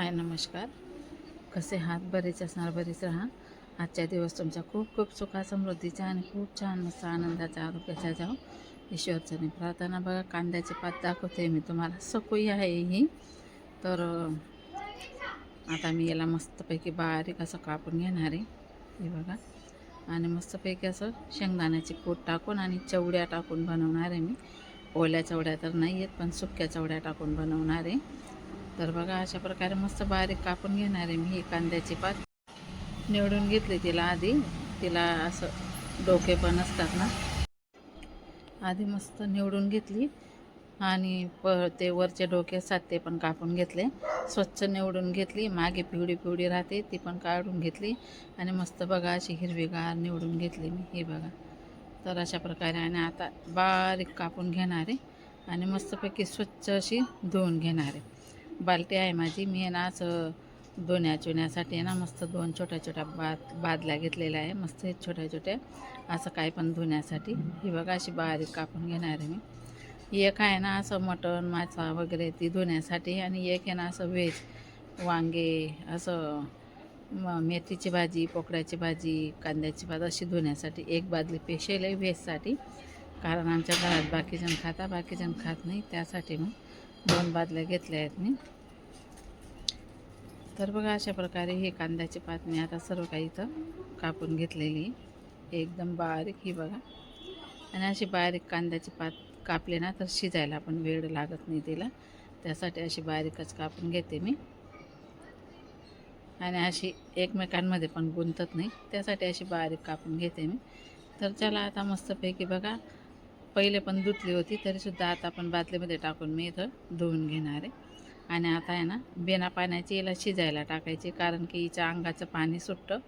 हाय नमस्कार. कसे हात बरेच असणार बरेच राहा. आजच्या दिवस तुमचा खूप खूप सुखा समृद्धीचा आणि खूप छान मस्त आनंदाचा आरोग्याचा जाऊ ईश्वरचनी प्रार्थना बघा कांद्याचे पात दाखवते मी तुम्हाला सकोई आहे ही. तर आता मी याला मस्तपैकी बारीक असं कापून घेणार आहे. हे बघा. आणि मस्तपैकी असं शेंगदाण्याची पोट टाकून आणि चवड्या टाकून बनवणार आहे मी. ओल्या चवड्या तर नाही आहेत पण सुक्या चवड्या टाकून बनवणार आहे. तर बघा अशा प्रकारे मस्त बारीक कापून घेणार आहे मी ही कांद्याची पात. निवडून घेतली तिला आधी. तिला असं डोके पण असतात ना. आधी मस्त निवडून घेतली आणि प ते वरचे डोके असतात ते पण कापून घेतले. स्वच्छ निवडून घेतली. मागे पिवळी पिवळी राहते ती पण काढून घेतली. आणि मस्त बघा अशी हिरवीगार निवडून घेतली मी. हे बघा. तर अशा प्रकारे आणि आता बारीक कापून घेणार आहे. आणि मस्तपैकी स्वच्छ अशी धुवून घेणार आहे. बालटी आहे माझी. मी आहे ना असं दोन्या चुण्यासाठी आहे ना मस्त दोन छोट्या छोट्या बाद बादल्या घेतलेल्या आहे. मस्त छोट्या छोट्या. असं काय पण धुण्यासाठी. ही बघा अशी बारीक कापून घेणार आहे मी. एक आहे ना असं मटण मासा वगैरे ती धुण्यासाठी आणि एक आहे ना असं व्हेज वांगे असं मेथीची भाजी पोकळ्याची भाजी कांद्याची भाजी अशी धुण्यासाठी. एक बादली पेशल आहे व्हेजसाठी. कारण आमच्या घरात बाकीजण खाता बाकीजण खात नाही. त्यासाठी मग दोन बादल्या घेतल्या आहेत मी. तर बघा अशा प्रकारे हे कांद्याची पात मी आता सर्व काही इथं कापून घेतलेली आहे. एकदम बारीक ही बघा. आणि अशी बारीक कांद्याची पात कापले ना तर शिजायला पण वेळ लागत नाही तिला. त्यासाठी अशी बारीकच कापून घेते मी. आणि अशी एकमेकांमध्ये पण गुंतत नाही. त्यासाठी अशी बारीक कापून घेते मी. तर चला आता मस्तपैकी बघा पहिले पण धुतली होती तरीसुद्धा आता आपण बादलीमध्ये टाकून मी इथं धुवून घेणार आहे. आणि आता आहे ना बिना पाण्याची याला शिजायला टाकायची कारण की हिच्या अंगाचं पाणी सुटतं.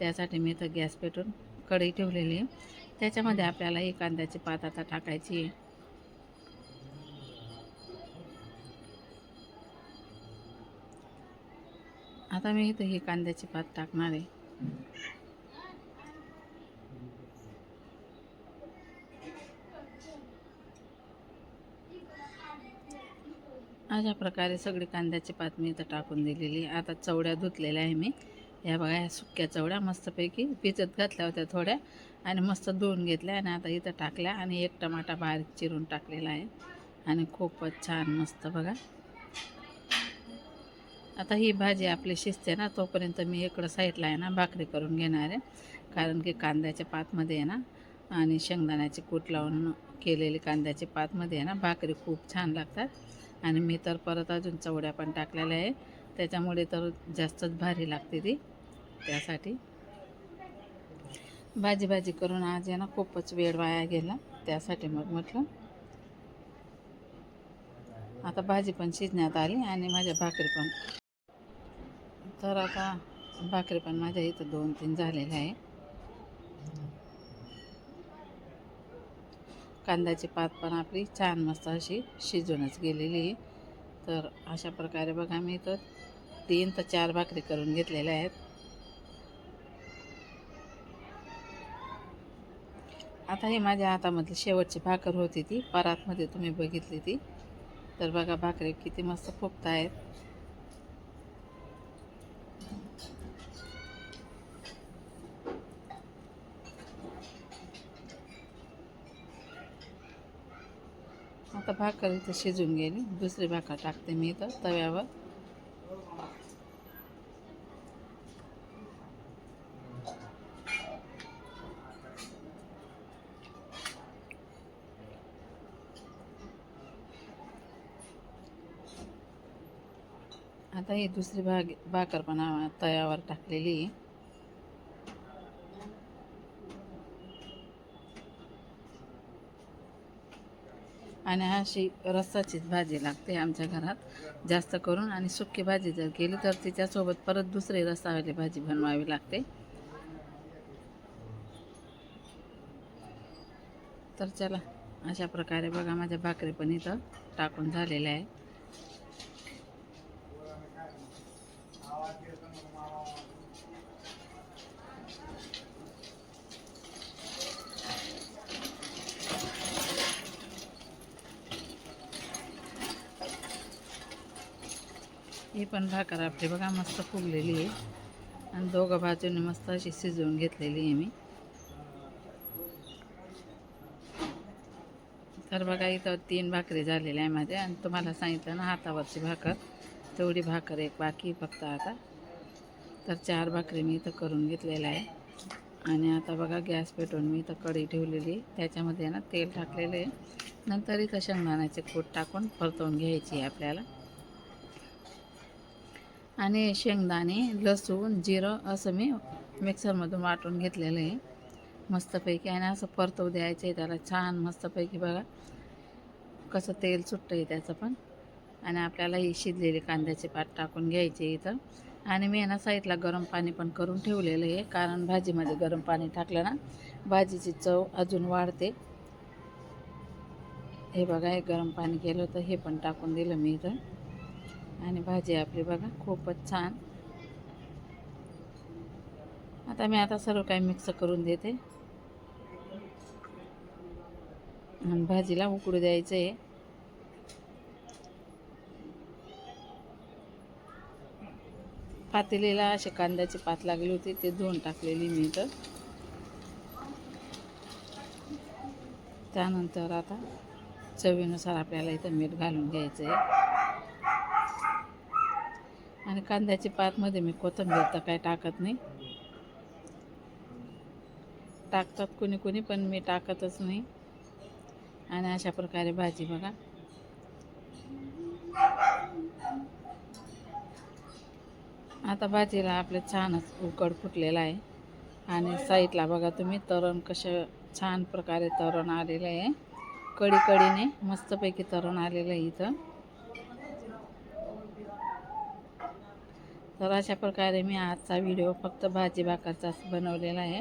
त्यासाठी मी इथं गॅस पेटून कढई ठेवलेली आहे. त्याच्यामध्ये आपल्याला ही कांद्याची पात आता टाकायची आहे. आता मी इथं ही कांद्याची पात टाकणार आहे. अशा प्रकारे सगळी कांद्याची पात मी इथं टाकून दिलेली आता चवड्या धुतलेल्या आहे मी. या बघा ह्या सुक्या चवड्या मस्तपैकी भिजत घातल्या होत्या थोड्या आणि मस्त धुवून घेतल्या आणि आता इथं टाकल्या आणि एक टमाटा बारीक चिरून टाकलेला आहे. आणि खूपच छान मस्त बघा. आता ही भाजी आपली शिजते ना तोपर्यंत मी इकडं साईडला आहे ना भाकरी करून घेणार आहे. कारण की कांद्याच्या पातमध्ये आहे ना आणि शेंगदाण्याची कूट लावून केलेली कांद्याची पातमध्ये आहे ना भाकरी खूप छान लागतात. आणि मी तर परत अजून चवड्या पण टाकलेल्या आहे. त्याच्यामुळे तर जास्तच भारी लागते ती. त्यासाठी भाजी भाजी करून आज आहे ना खूपच वेळ वाया गेला. त्यासाठी मग म्हटलं आता भाजी पण शिजण्यात आली आणि माझ्या भाकरी पण. तर आता भाकरी पण माझ्या इथं दोन तीन झालेल्या आहे. कांद्याची पात पण आपली छान मस्त अशी शिजूनच गेलेली आहे. तर अशा प्रकारे बघा मी तर तीन तर चार भाकरी करून घेतलेल्या आहेत. आता ही माझ्या हातामधली शेवटची भाकर होती ती परातमध्ये तुम्ही बघितली ती. तर बघा भाकरी किती मस्त फुगत आहेत आता भाकर इथं शिजून गेली. दुसरी भाकर टाकते मी इथं तव्यावर. आता ही दुसरी भाग भाकर पण तव्यावर टाकलेली आणि अशी रस्साचीच भाजी लागते आमच्या घरात. जास्त करून आणि सुकी भाजी जर केली तर तिच्यासोबत परत दुसरी रस्सावाली भाजी बनवावी लागते. तर चला अशा प्रकारे बघा माझ्या भाकरी पण इथं टाकून झालेल्या आहे ही पण भाकर आपली बघा मस्त फुगलेली आहे. आणि दोघं बाजूने मस्त अशी शिजवून घेतलेली आहे मी. तर बघा इथं तीन भाकरी झालेल्या आहे माझ्या आणि तुम्हाला सांगितलं ना हातावरची भाकर. तेवढी भाकर एक बाकी फक्त आता. तर चार भाकरी मी इथं करून घेतलेल्या आहे. आणि आता बघा गॅस पेटवून मी इथं कढी ठेवलेली आहे. त्याच्यामध्ये ना तेल टाकलेलं आहे. नंतर इथं शेंगदाण्याचे कूट टाकून परतवून घ्यायची आहे आपल्याला. आणि शेंगदाणे लसूण जिरं असं मी मिक्सरमधून वाटून घेतलेलं आहे. मस्तपैकी आणि असं परतव द्यायचं आहे त्याला. छान मस्तपैकी बघा. कसं तेल सुटतं आहे त्याचं पण. आणि आपल्याला ही शिजलेली कांद्याचे पात टाकून घ्यायचे इथं. आणि मी ना साईडला गरम पाणी पण करून ठेवलेलं आहे. कारण भाजीमध्ये गरम पाणी टाकलं ना भाजीची चव अजून वाढते. हे बघा हे गरम पाणी केलं होतं हे पण टाकून दिलं मी इथं. आणि भाजी आपली बघा खूपच छान. आता मी आता सर्व काही मिक्स करून देते. आणि भाजीला उकडू द्यायचं आहे पातेलीला असे कांद्याची पात लागली होती ते धुवून टाकलेली मी तर त्यानंतर आता चवीनुसार आपल्याला इथं मीठ घालून घ्यायचं आहे आणि कांद्याची पातमध्ये मी कोथिंबीर तर काही टाकत नाही. टाकतात कोणी कोणी पण मी टाकतच नाही. आणि अशा प्रकारे भाजी बघा. आता भाजीला आपलं छानच उकड फुटलेला आहे. आणि साईडला बघा तुम्ही तरण कसं छान प्रकारे तरण आलेलं आहे. कडी कडीने मस्तपैकी तरण आलेलं आहे इथं. तर अशा प्रकारे मी आजचा व्हिडिओ फक्त भाजी भाकरचाच बनवलेला आहे.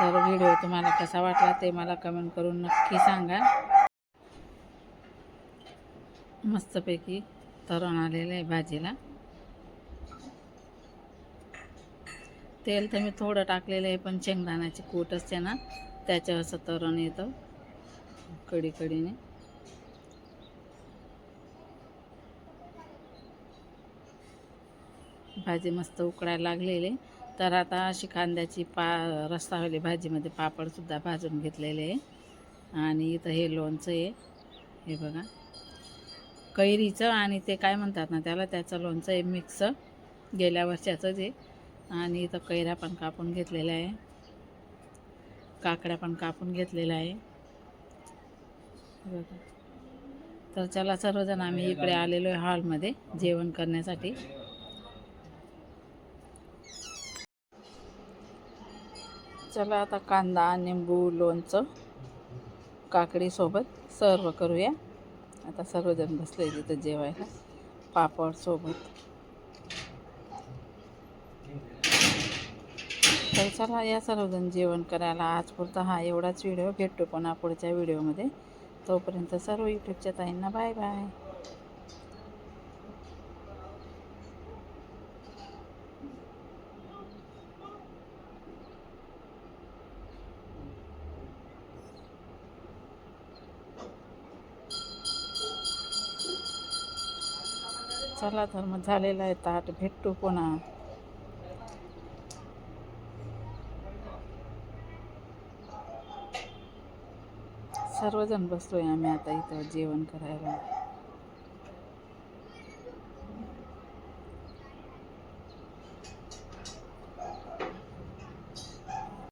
तर व्हिडिओ तुम्हाला कसा वाटला ते मला कमेंट करून नक्की सांगा. मस्तपैकी तरण आलेलं आहे भाजीला. तेल तर मी थोडं टाकलेलं आहे पण शेंगदाण्याची कूट असते ना त्याच्यावरचं असं तरण येतं. कडी भाजी मस्त उकडायला लागलेली. तर आता अशी कांद्याची पा रस्तावली भाजीमध्ये पापडसुद्धा भाजून घेतलेले आहे. आणि इथं हे लोणचं आहे. हे बघा. कैरीचं आणि ते काय म्हणतात ना त्याला त्याचं लोणचं आहे मिक्स. गेल्या वर्षाचंच आहे. आणि इथं कैऱ्या पण कापून घेतलेल्या आहे. काकड्या पण कापून घेतलेल्या आहे. बघा. तर चला सर्वजण आम्ही इकडे आलेलो आहे हॉलमध्ये जेवण करण्यासाठी. चला आता कांदा निंबू लोणचं काकडीसोबत सर्व करूया. आता सर्वजण बसले तिथं जेवायला पापड सोबत. तर चला या सर्वजण जेवण करायला. आजपुरता हा एवढाच व्हिडिओ. भेटतो पुन्हा पुढच्या व्हिडिओमध्ये. तोपर्यंत सर्व यूट्यूबच्या ताईंना बाय बाय. चला तर मग झालेला आहे ताट भेटतो पुन्हा. सर्वजण बसतोय आम्ही आता इथं जेवण करायला.